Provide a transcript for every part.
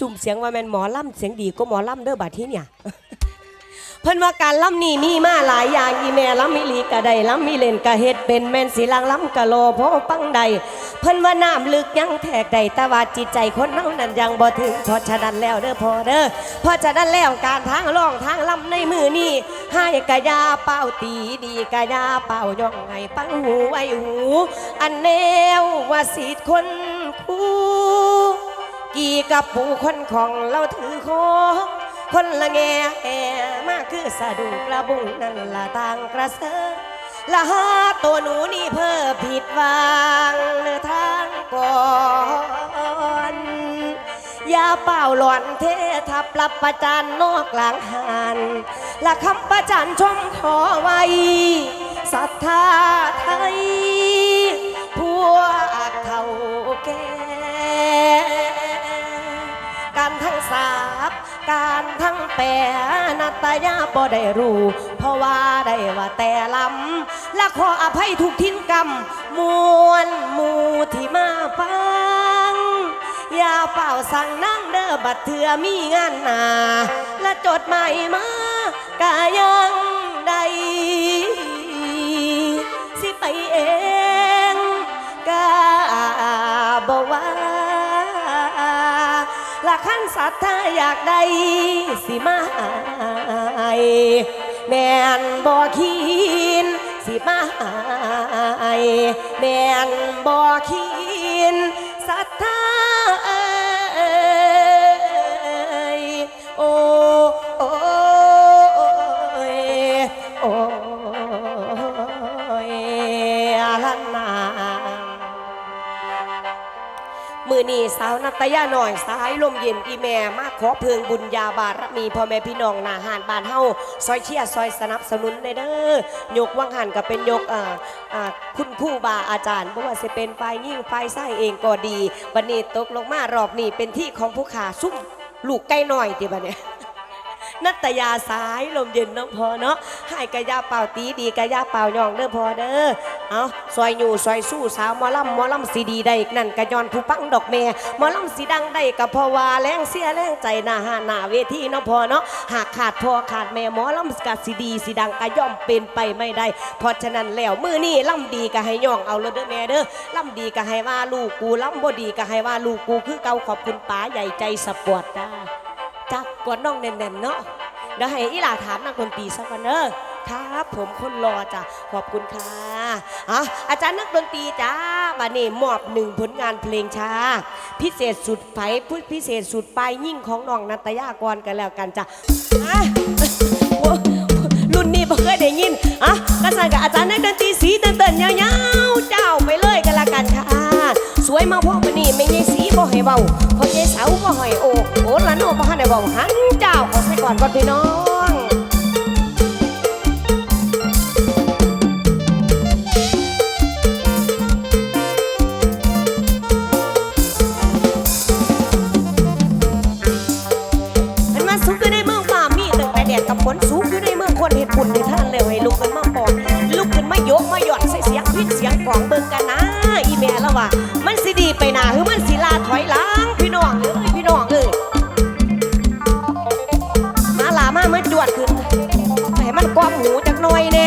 สุ่มเสียงว่าแมนหมอล่ำเสียงดีก็หมอล่ำเด้อบาดที่เนี่ย เพิ่นว่าการล่ำนี่มีมาหลายอย่างอีแม่ล่ำมิลีกะได้ล่ำมิเลนกะเฮ็ดเป็นแมนสีลางล่ำกะโลพอปังใด เพิ่นว่าน้ำลึกยังแทกใดแต่ว่าจิตใจคนเฮานั้นยังบ่ถึงพอาะฉะนั้นแล้วเด้อพอเด้อพอาะฉะนั้นแล้วการทางล่องทางล่ำในมือนี่ให้กะยาเป่าตีดีกะยาเป่าย่องไงปังหูไว้หู อันแนวว่าสีดคนคู่ อีกับผู้คนของเราถือของคนละแง่แง่มากคือสะดุกระบุงนั่นละต่างกระเซอละหาตัวหนูนี่เพอผิดหวังเนื้อทางก่อนยาเป่าหลอนเททับรับประจันนอกหลังหันและคำประจันชมขอไว้ศรัทธาไทยพวกเขาแก การทั้งสาบการทั้งแปรนัตยาบ่ได้รู้ เพราะว่าได้ว่าแต่ลำและขออภัยทุกทิ้นกรรมมวลมูที่มาฟัง อย่าเป่าสั่งนั่งเด้อบัดเถื่อมีงานหนา และจดหมายมากายังใดสิไปเอง ละขั้นสัทธาอยากได้สิมาไอแม่นบ่ขีนสิมาไอแม่นบ่ขีนสัทธาโอโอ้โอ้ยลันนา อนี่สาวนัตยาหน่อยสายลมเย็นอีแม่มาขอเพิงบุญญาบารมีพ่อแม่พี่น้องนาหานบานเฮาซอยเชียซอยสนับสนุนในเด้อยกวังหันก็เป็นยกคุณผู้บาอาจารย์บ่ว่าจะเป็นไฟยิ่งไฟใส้เองก็ดีบันนี้ตกลงมารอบนี้เป็นที่ของผู้ขาซุ่มลูกใกล้หน่อยติบันเนี่ย นัตยาสายลมเย็นน้องพอเนาะให้กระยาเป่าตีดีกระยาเป่ายองเด้อพอเด้อเอาซอยอยู่ซอยสู้สาวมอลำมอลำสีดีได้อีกนั่นกระยอนผู้ปังดอกแม่มอลำสีดังได้กะพอว่าแรงเสียแรงใจหนาหาหนาเวทีน้องพอเนาะหากขาดพอขาดแม่มอลำกัดสีดีสีดังกระย่อมเป็นไปไม่ได้ เพราะฉะนั้นแล้วมือนี่ลำดีกะให้ยองเอาเลยเด้อแม่เด้อลำดีกะให้ว่าลูกกูลำบ่ดีกะให้ว่าลูกกูคือเก่าขอบคุณป๋าใหญ่ใจสปอร์ตจ้า วดน่องแน่นๆเนาะเดี๋ยวให้อีหลาถามนักดนตรีสักวันเนอะครับผมคนรอจ้ะขอบคุณค่ะอะอาจารย์นักดนตรีจ้าบาเน่มอบหนึ่งผลงานเพลงช้า พิเศษสุดไฟพูดพิเศษสุดไปยิ่งของน้องนันตยากรกันแล้วกันจ้ะอะรุ่นนี้บ่เคยได้ยินอะกักสั่กับอาจารย์นักดนตรีสีเติ่นๆยาวๆเจ้าไปเลยกันละกันค่ะ สวยมาพวกมานนี่ไม่ใช่สีบ่ให้เบาเพราะใช้สาวบ่ให้โอ บอกหันเจ้าเขาใส่ก่อนก่ดีน้องมันมาสุกอเมืองป่ามีตั้แต่แดดกับฝนสุกอยู่เมืองนเห็ดปุ่นในท่านเลยให้ลูกขึ้นมาปอนลูกขึ้นมายกมาหยอดเสียงเสียงกล่องเบิ่งกันนะ อีแม่ละว่มันสิดีไปหนาหรือมันสิลาถอยหลังพี่น้อง ความหูจักหน่อยแน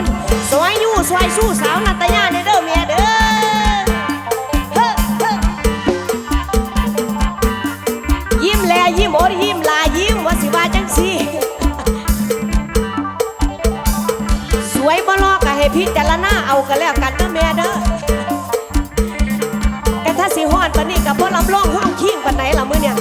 นสวยอยู่สวยสู้สาวนัตยาเด้อเมียเด้อยิ้มแลยิ้มโอดยิ้มลายิ้มว่าสิว่าจังสีสวยบ่ลอกก็ให้พิจารณาเอากันแล้วกันเด้อเมีเด้อกันถ้าสิฮอดปนนี้กับ่รับรองห้องคิงปานไหนล่ะมื้อเนี่ย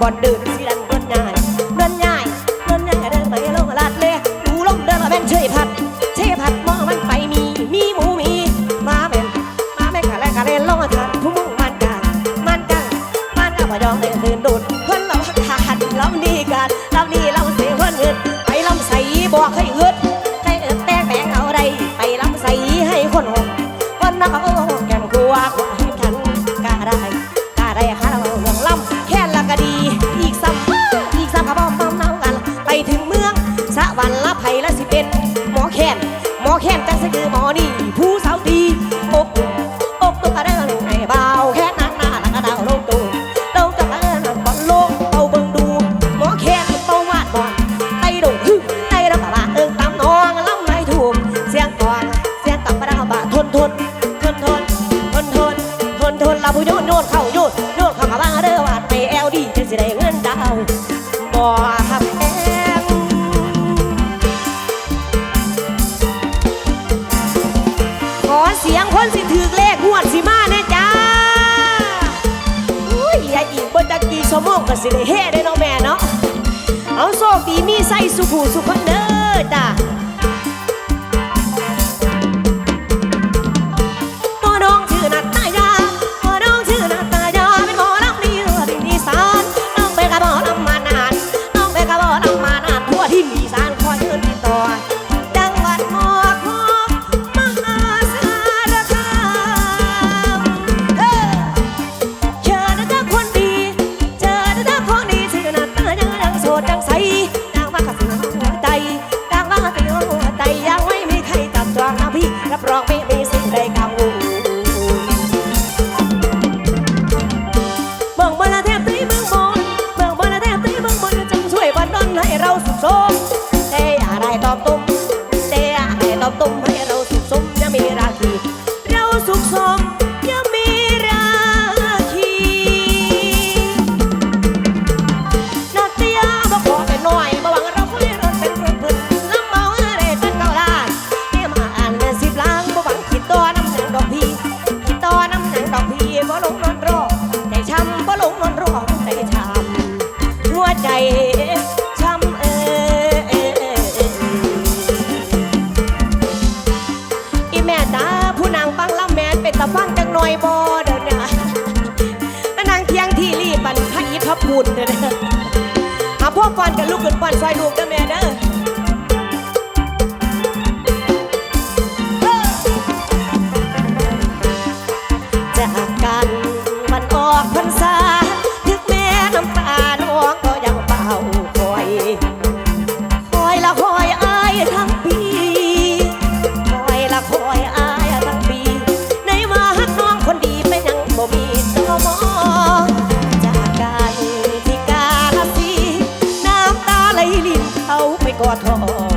บ่เดินสิ บอแค้นแต่สะดือบ่นี่ผู้สาวดีอก ขโมงก็สิได้เฮได้เนาะแม่เนาะเอาโซฟีมีไส้สุผูสุขเนเด้อจ้า รับรองไม่ ช้อแม่ตาผู้นางฟังล่แม่เป็นตาฟังจังหน่อยบอเนี่ยนางเที่ยงที่รีบันพระอิทธภูดเนี่ยหาพ่อก่นกับลูกขึ้นป้นซอลูกเด้ ทอ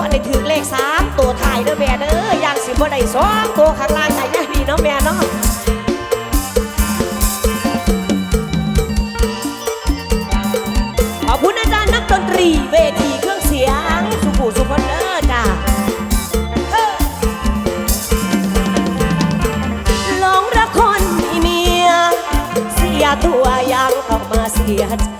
อได้ถือเลขสามตัวถ่ายเด้อแม่เด้อย่างสิบ่ได้สองตัวข้างล่างแต่ยังดีเนาะแม่เนาะขอบคุณอาจารย์นักดนตรีเวทีเครื่องเสียง สุขุสุพนเด้อจ้าลองรักคนมีเมียเสียตัวยังต้องมาเสียใจ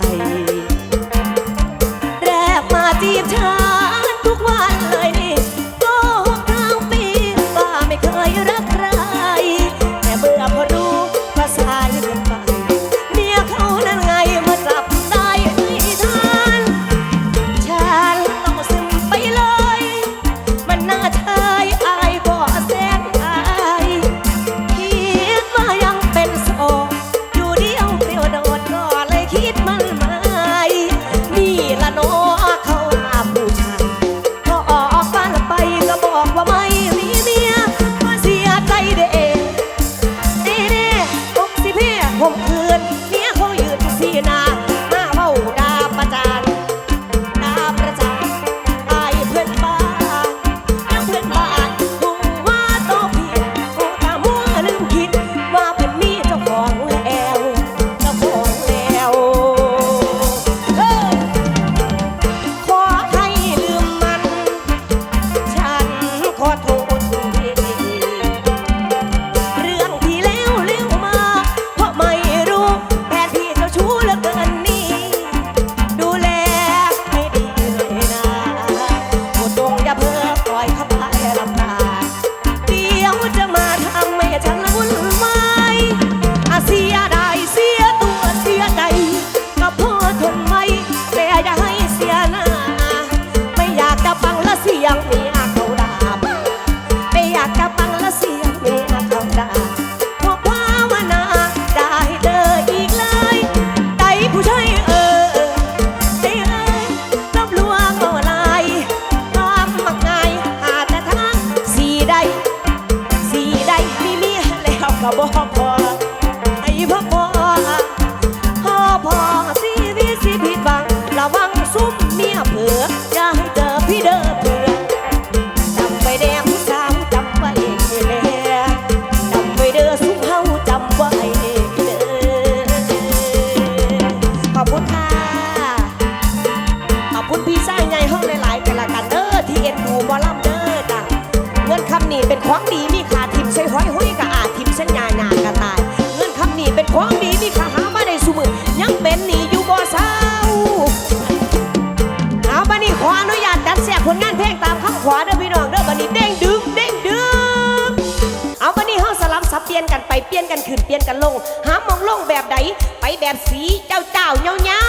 ยนกันไปเปลี่ยนกันขึ้นเปลี่ยนกันลง หามองลงแบบใดไปแบบสีเจ้าเจ้าเงาเงา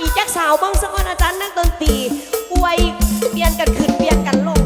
อีจักสาวบิ้งสะกอนอาจารย์นักดนตรีอวยเปลี่ยนกันขึ้นเปลี่ยนกันลง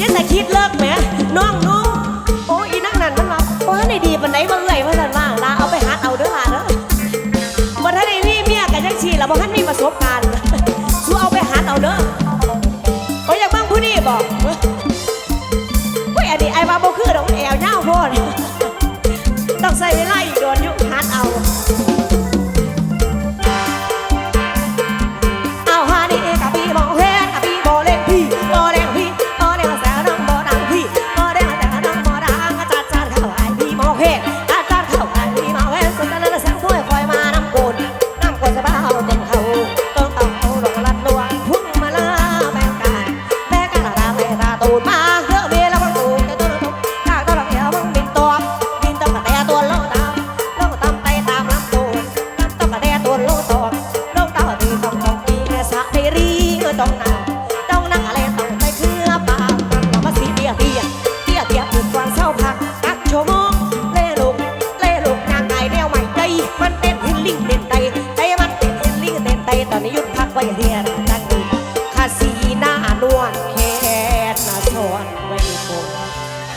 ยังแต่คิดเลิกแหมน้องนู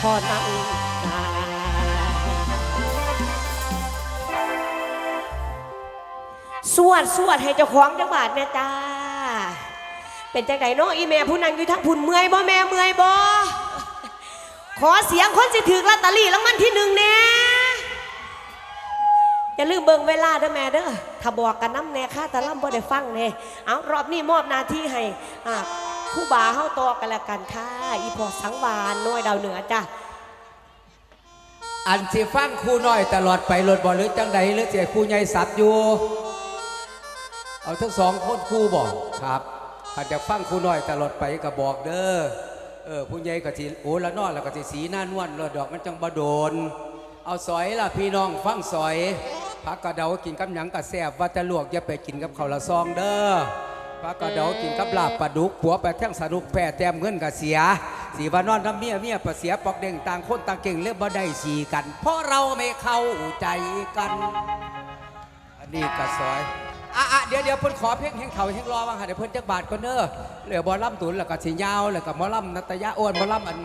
พอนั่งตาสวดสวดให้เจ้าของจังบาทแม่จ้า เป็นจังไดเนาะอีแม่ผู้นั่งอยู่ทั้งพุ่นเมื่อยบ่แม่เมื่อยบ่ขอเสียงคนสิถือลอตเตอรี่รางวัลที่หนึ่งแน่อย่าลืมเบิ่งเวลาเด้อแม่เด้อถ้าบอกกันน้ำแน่ค่าตะล่ำบ่ได้ฟังแน่เอารอบนี้มอบหน้าที่ให้อ่า ผู้บาเฮาต่อกันแล้วกันค่ะ อีพอสังวานน้อยดาวเหนือจ้ะอันสิฟังครูน้อยตลอดไปรถบ่หรือจังใดหรือเสียครูใหญ่สับอยู่ เอาทั้งสองคนครูบอกครับอาจจะฟังครูน้อยตลอดไปก็บอกเด้อเออผู้ใหญ่ก็สิโอ้ละนอแล้วก็สิสีหน้านวลรดอกมันจังบ่โดน เอาสอยล่ะพี่น้องฟังสอยผักกระเดากินกับหยังกระแซบว่าจะลวกอย่าไปกินกับข้าวละซองเด้อ ผักกระเดากินกับลาบปลาดุกผัวไปแท่งสนุกแพ้แต้มเงินก็เสีย สีวานอนน้ำเมียเมียประเสียปอกเด้งต่างคนต่างเก่งเลือกบ่ได้สีกัน เพราะเราไม่เข้าใจกัน อันนี้ก็ซอยอะอะเดี๋ยวเดี๋ยวเพิ่นขอเพลงแห่งเขาแห่งรอว่างค่ะเดี๋ยวเพิ่นจักบาทก่อนเด้อเหลือบอลล่ำตุนแล้วก็สียาวแล้วก็มอลล่ำนัตยาอ้วนมอล่ำอัน